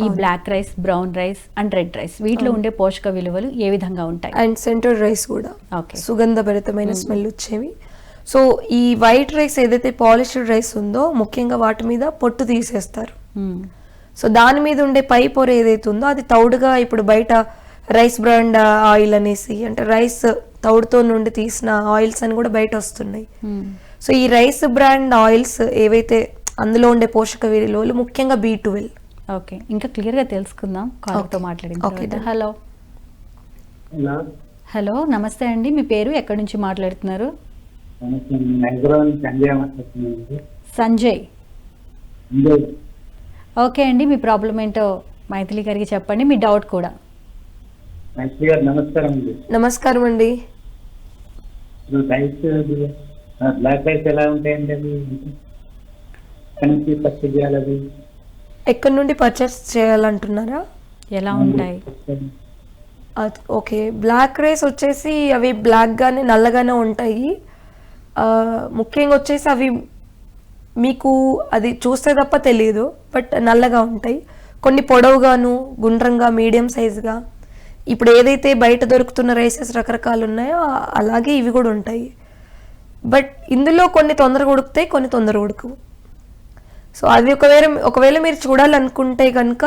ఈ black rice brown rice and red rice వీటిలో ఉండే పోషక విలువలు ఏ విధంగా ఉంటాయి? అండ్ సెంటర్ రైస్ కూడా. ఓకే సుగంధభరితమైన స్మెల్ వచ్చేవి. సో ఈ వైట్ రైస్ ఏదైతే పాలిష్డ్ రైస్ ఉందో ముఖ్యంగా వాటి మీద పొట్టు తీసేస్తారు. సో దాని మీద ఉండే పై పొర ఏదైతే ఉందో అది తౌడుగా ఇప్పుడు బయట రైస్ బ్రాండ్ ఆయిల్ అనేసి అంటే రైస్ తౌడుతో నుండి తీసిన ఆయిల్స్ అని కూడా బయట వస్తున్నాయి. సో ఈ రైస్ బ్రాండ్ ఆయిల్స్ ఏవైతే అందులో ఉండే పోషక విలువలు ముఖ్యంగా బీ ట్వెల్వ్ ఓకే ఇంకా క్లియర్గా తెలుసుకుందాం తర్వాత. done. హలో. హలో. హలో నమస్తే అండి. మీ పేరు ఎక్కడి నుంచి మాట్లాడుతున్నారు? సంజయ్ ఓకే అండి మీ ప్రాబ్లం ఏంటో మైథిలి గారికి చెప్పండి మీ డౌట్ కూడా. నమస్కారం అండి. నమస్కారం అండి. బ్లాక్ ఎలా ఉంటాయండి ఎక్కడి నుండి పర్చేస్ చేయాలంటున్నారా? ఎలా ఉంటాయి? ఓకే. బ్లాక్ రైస్ వచ్చేసి అవి బ్లాక్గానే నల్లగానే ఉంటాయి. ముఖ్యంగా వచ్చేసి అవి మీకు అది చూస్తే తప్ప తెలియదు బట్ నల్లగా ఉంటాయి. కొన్ని పొడవుగాను గుండ్రంగా మీడియం సైజుగా ఇప్పుడు ఏదైతే బయట దొరుకుతున్న రైసెస్ రకరకాలు ఉన్నాయో అలాగే ఇవి కూడా ఉంటాయి. బట్ ఇందులో కొన్ని తొందరగా ఉడుకుతాయి కొన్ని తొందరగా ఉడకవు. సో అది ఒకవేళ ఒకవేళ మీరు చూడాలనుకుంటే కనుక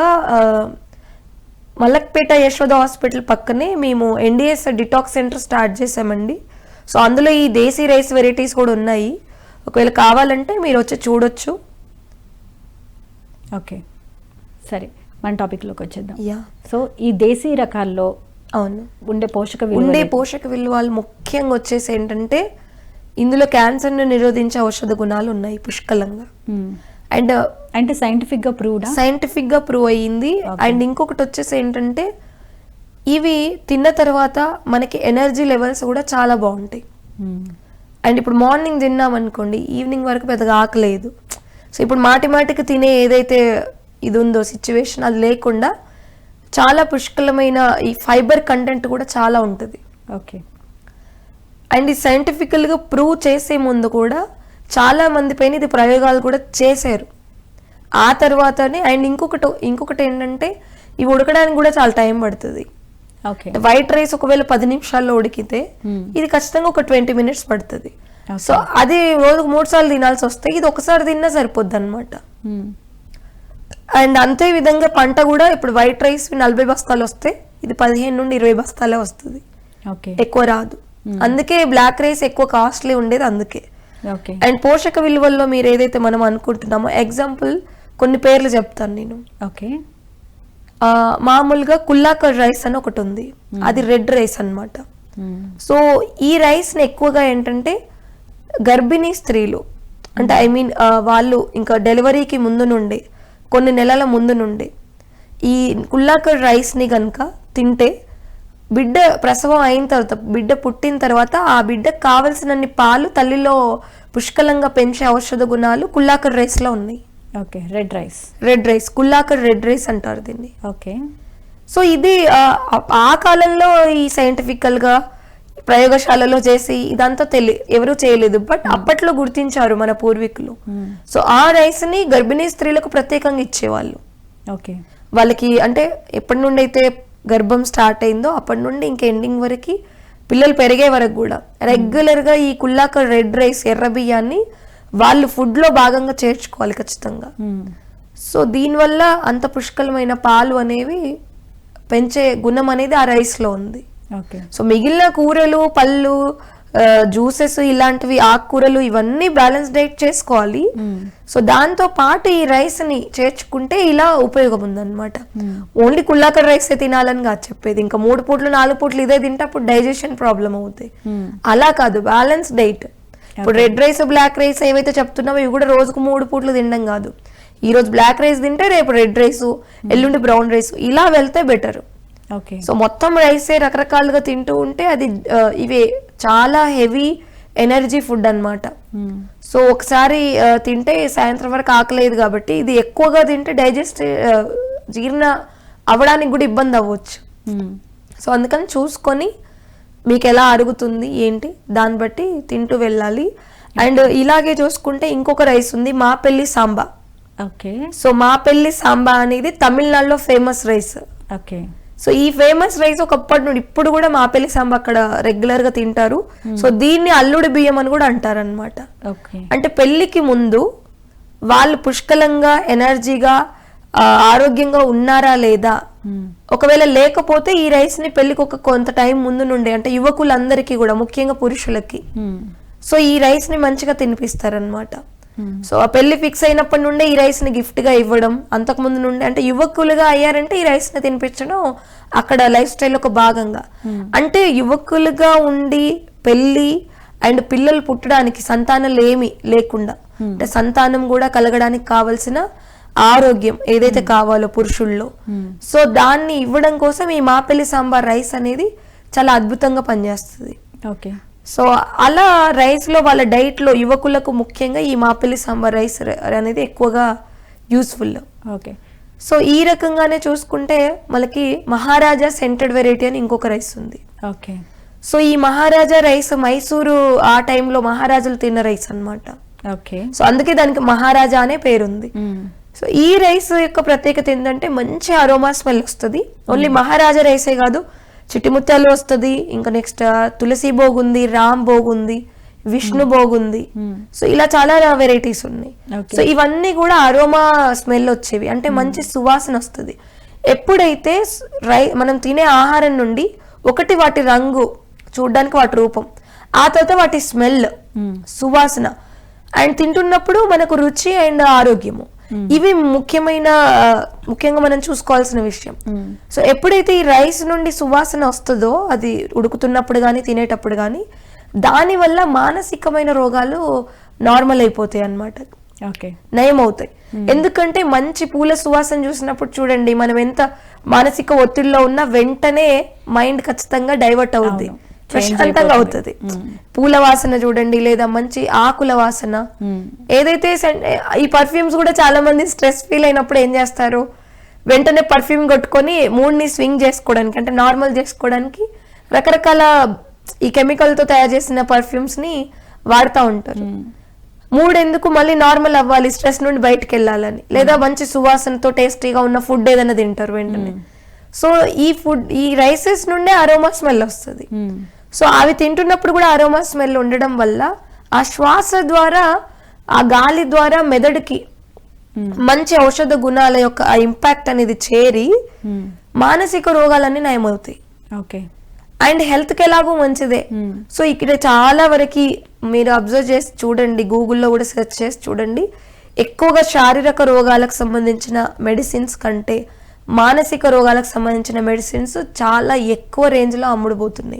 మలక్పేట యశోద హాస్పిటల్ పక్కనే మేము ఎన్డిఎస్ డిటాక్స్ సెంటర్ స్టార్ట్ చేసామండి సో అందులో ఈ దేశీ రైస్ వెరైటీస్ కూడా ఉన్నాయి. ఒకవేళ కావాలంటే మీరు వచ్చి చూడొచ్చు. ఓకే. సరే మన టాపిక్లోకి వచ్చేద్దాం. యా. సో ఈ దేశీ రకాల్లో అవును. ఉండే పోషక ఉండే పోషక విలువలు ముఖ్యంగా వచ్చేసి ఏంటంటే ఇందులో క్యాన్సర్ను నిరోధించే ఔషధ గుణాలు ఉన్నాయి పుష్కలంగా. అండ్ అంటే సైంటిఫిక్గా ప్రూవ్డా సైంటిఫిక్గా ప్రూవ్ అయ్యింది. అండ్ ఇంకొకటి వచ్చేసి ఏంటంటే ఇవి తిన్న తర్వాత మనకి ఎనర్జీ లెవెల్స్ కూడా చాలా బాగుంటాయి. అండ్ ఇప్పుడు మార్నింగ్ తిన్నాం అనుకోండి ఈవినింగ్ వరకు పెద్దగా ఆకలేదు సో ఇప్పుడు మాటి మాటికి తినే ఏదైతే ఇది ఉందో సిచ్యువేషన్ అది లేకుండా చాలా పుష్కలమైన ఈ ఫైబర్ కంటెంట్ కూడా చాలా ఉంటుంది. ఓకే అండ్ ఇది సైంటిఫికల్గా ప్రూవ్ చేసే ముందు కూడా చాలా మంది పైన ఇది ప్రయోగాలు కూడా చేశారు. ఆ తర్వాతనే అండ్ ఇంకొకటి ఇంకొకటి ఏంటంటే ఇవి ఉడకడానికి కూడా చాలా టైం పడుతుంది. వైట్ రైస్ ఒకవేళ పది నిమిషాల్లో ఉడికితే Hmm. ఇది ఖచ్చితంగా ఒక ట్వంటీ మినిట్స్ పడుతుంది. సో అది రోజుకు మూడు సార్లు తినాల్సి వస్తే ఇది ఒకసారి తిన్నా సరిపోద్ది అనమాట మ్మ్. అండ్ అంతే విధంగా పంట కూడా ఇప్పుడు వైట్ రైస్ నలభై బస్తాలు వస్తే ఇది పదిహేను నుండి ఇరవై బస్తాలే వస్తుంది. ఎక్కువ రాదు. అందుకే బ్లాక్ రైస్ ఎక్కువ కాస్ట్లీ ఉండేది అందుకే. అండ్ పోషక విలువల్లో మీరు ఏదైతే మనం అనుకుంటున్నామో ఎగ్జాంపుల్ కొన్ని పేర్లు చెప్తాను నేను. ఓకే మామూలుగా కుల్లాకర్ రైస్ అని ఒకటి ఉంది. అది రెడ్ రైస్ అన్నమాట. మ్మ్. సో ఈ రైస్ని ఎక్కువగా ఏంటంటే గర్భిణీ స్త్రీలు అంటే ఐ మీన్ వాళ్ళు ఇంకా డెలివరీకి ముందు నుండి కొన్ని నెలల ముందు నుండి ఈ కుల్లాకర్ రైస్ని కనుక తింటే బిడ్డ ప్రసవం అయిన తర్వాత బిడ్డ పుట్టిన తర్వాత ఆ బిడ్డకు కావలసినన్ని పాలు తల్లిలో పుష్కలంగా పెంచే ఔషధ గుణాలు కుల్లాకర్ రైస్లో ఉన్నాయి. Okay red rice. Red rice Kullakar red rice అంటారు దీన్ని. ఓకే. సో ఇది ఆ, కాలంలో ఈ సైంటిఫికల్గా ప్రయోగశాలలో చేసి ఇదంతా తెలి ఎవరు చేయలేదు. బట్ అప్పట్లో గుర్తించారు మన పూర్వీకులు. మ్మ్. సో ఆ రైస్ని గర్భిణీ స్త్రీలకు ప్రత్యేకంగా ఇచ్చేవాళ్ళు. ఓకే. వాళ్ళకి అంటే ఎప్పటి నుండి అయితే గర్భం స్టార్ట్ అయిందో అప్పటి నుండి ఇంక ఎండింగ్ వరకు పిల్లలు పెరిగే వరకు కూడా. రెగ్యులర్గా ఈ కుల్లాకర్ రెడ్ రైస్ ఎర్ర బియ్యాన్ని వాళ్ళు ఫుడ్లో భాగంగా చేర్చుకోవాలి ఖచ్చితంగా. సో దీనివల్ల అంత పుష్కలమైన పాలు అనేవి పెంచే గుణం అనేది ఆ రైస్లో ఉంది. ఓకే. సో మిగిలిన కూరలు పళ్ళు జ్యూసెస్ ఇలాంటివి ఆకుకూరలు ఇవన్నీ బ్యాలెన్స్ డైట్ చేసుకోవాలి. మ్మ్. సో దాంతో పాటు ఈ రైస్ని చేర్చుకుంటే ఇలా ఉపయోగం ఉందన్నమాట. మ్మ్. ఓన్లీ కుల్లాకర్ రైస్ తినాలని కాదు చెప్పేది. ఇంకా మూడు పూట్లు నాలుగు పూట్లు ఇదే తింటే అప్పుడు డైజెషన్ ప్రాబ్లం అవుతాయి. మ్మ్. అలా కాదు బ్యాలెన్స్ డైట్. ఇప్పుడు రెడ్ రైస్ బ్లాక్ రైస్ ఏవైతే చెప్తున్నావో ఇవి కూడా రోజుకు మూడు పూట్లు తినడం కాదు. ఈ రోజు బ్లాక్ రైస్ తింటే రేపు రెడ్ రైస్ ఎల్లుండి బ్రౌన్ రైస్ ఇలా వెళ్తే బెటర్. సో మొత్తం రైసే రకరకాలుగా తింటూ ఉంటే అది ఇవి చాలా హెవీ ఎనర్జీ ఫుడ్ అన్నమాట. మ్మ్. సో ఒకసారి తింటే సాయంత్రం వరకు ఆకలేదు కాబట్టి ఇది ఎక్కువగా తింటే డైజెస్ట్ జీర్ణ అవ్వడానికి కూడా ఇబ్బంది అవ్వచ్చు. సో అందుకని చూసుకొని మీకు ఎలా అరుగుతుంది ఏంటి దాన్ని బట్టి తింటూ వెళ్ళాలి. అండ్ ఇలాగే చూసుకుంటే ఇంకొక రైస్ ఉంది మా పెళ్ళి సాంబా. ఓకే సో మా పెళ్ళి సాంబా అనేది తమిళనాడులో ఫేమస్ రైస్ ఓకే సో ఈ ఫేమస్ రైస్ ఒకప్పటి నుండి ఇప్పుడు కూడా మా పెళ్ళి సాంబా అక్కడ రెగ్యులర్గా తింటారు సో దీన్ని అల్లుడి బియ్యం అని కూడా అంటారు అనమాట ఓకే అంటే పెళ్ళికి ముందు వాళ్ళు పుష్కలంగా ఎనర్జీగా ఆరోగ్యంగా ఉన్నారా లేదా మ్మ్. ఒకవేళ లేకపోతే ఈ రైస్ని పెళ్ళికి ఒక కొంత టైం ముందు నుండి అంటే యువకులందరికీ కూడా ముఖ్యంగా పురుషులకి మ్మ్. సో ఈ రైస్ని మంచిగా తినిపిస్తారనమాట. సో ఆ పెళ్ళి ఫిక్స్ అయినప్పటి నుండే ఈ రైస్ని గిఫ్ట్గా ఇవ్వడం అంతకుముందు నుండి అంటే యువకులుగా అయ్యారంటే ఈ రైస్ని తినిపించడం అక్కడ లైఫ్ స్టైల్ ఒక భాగంగా. అంటే యువకులుగా ఉండి పెళ్ళి అండ్ పిల్లలు పుట్టడానికి సంతానాలు ఏమి లేకుండా. అంటే సంతానం కూడా కలగడానికి కావలసిన ఆరోగ్యం ఏదైతే కావాలో పురుషుల్లో. సో దాన్ని ఇవ్వడం కోసం ఈ మాపెల్లి సాంబార్ రైస్ అనేది చాలా అద్భుతంగా పనిచేస్తుంది. ఓకే. సో అలా రైస్లో వాళ్ళ డైట్లో యువకులకు ముఖ్యంగా ఈ మాపిల్లి సాంబార్ రైస్ అనేది ఎక్కువగా యూస్ఫుల్ ఓకే. సో ఈ రకంగానే చూసుకుంటే మనకి మహారాజా సెంటెడ్ వెరైటీ అని ఇంకొక రైస్ ఉంది. ఓకే. సో ఈ మహారాజా రైస్ మైసూరు ఆ టైంలో మహారాజులు తిన్న రైస్ అన్నమాట. ఓకే. సో అందుకే దానికి మహారాజా అనే పేరుంది. సో ఈ రైస్ యొక్క ప్రత్యేకత ఏంటంటే మంచి అరోమా స్మెల్ వస్తుంది. ఓన్లీ మహారాజా రైసే కాదు చిట్టిముత్యాలు వస్తుంది ఇంకా నెక్స్ట్ తులసి భోగ్ ఉంది రామ్ భోగ్ ఉంది విష్ణు ఉంది మ్మ్. సో ఇలా చాలా వెరైటీస్ ఉన్నాయి. సో ఇవన్నీ కూడా అరోమా స్మెల్ వచ్చేవి. అంటే మంచి సువాసన వస్తుంది. ఎప్పుడైతే రై మనం తినే ఆహారం నుండి ఒకటి వాటి రంగు చూడడానికి వాటి రూపం ఆ తర్వాత వాటి స్మెల్. సువాసన. అండ్ తింటున్నప్పుడు మనకు రుచి అండ్ ఆరోగ్యము. ఇవి ముఖ్యమైన ముఖ్యంగా మనం చూసుకోవాల్సిన విషయం. సో ఎప్పుడైతే ఈ రైస్ నుండి సువాసన వస్తుందో అది ఉడుకుతున్నప్పుడు కానీ తినేటప్పుడు కానీ దానివల్ల మానసికమైన రోగాలు నార్మల్ అయిపోతాయి అన్నమాట. ఓకే. నయం అవుతాయి ఎందుకంటే మంచి పూల సువాసన చూసినప్పుడు చూడండి మనం ఎంత మానసిక ఒత్తిడిలో ఉన్నా వెంటనే మైండ్ ఖచ్చితంగా డైవర్ట్ అవుద్ది. Change ప్రశాంతంగా. అవుతుంది. పూల వాసన చూడండి లేదా మంచి ఆకుల వాసన. ఏదైతే ఈ పర్ఫ్యూమ్స్ కూడా చాలా మంది స్ట్రెస్ ఫీల్ అయినప్పుడు ఏం చేస్తారు? వెంటనే పర్ఫ్యూమ్ కొట్టుకొని మూడ్ని స్వింగ్ చేసుకోవడానికి అంటే నార్మల్ చేసుకోవడానికి రకరకాల ఈ chemical తో తయారు చేసిన పర్ఫ్యూమ్స్ని వాడుతూ ఉంటారు. మూడ్ ఎందుకు మళ్ళీ నార్మల్ అవ్వాలి? స్ట్రెస్ నుండి బయటకు వెళ్ళాలని. లేదా మంచి సువాసనతో టేస్టీగా ఉన్న ఫుడ్ ఏదైనా తింటారు వెంటనే. సో ఈ ఫుడ్ ఈ రైసెస్ నుండే అరోమా స్మెల్ వస్తుంది. సో అవి తింటున్నప్పుడు కూడా అరోమా స్మెల్ ఉండడం వల్ల ఆ శ్వాస ద్వారా ఆ గాలి ద్వారా మెదడుకి మంచి ఔషధ గుణాల యొక్క ఆ ఇంపాక్ట్ అనేది చేరి మ్మ్. మానసిక రోగాలన్నీ నయమవుతాయి ఓకే అండ్ హెల్త్కి ఎలాగో మంచిదే మ్మ్. సో ఇక్కడ చాలా వరకు మీరు అబ్జర్వ్ చేసి చూడండి గూగుల్లో కూడా సెర్చ్ చేసి చూడండి ఎక్కువగా శారీరక రోగాలకు సంబంధించిన మెడిసిన్స్ కంటే మానసిక రోగాలకు సంబంధించిన మెడిసిన్స్ చాలా ఎక్కువ రేంజ్లో అమ్ముడుపోతున్నాయి.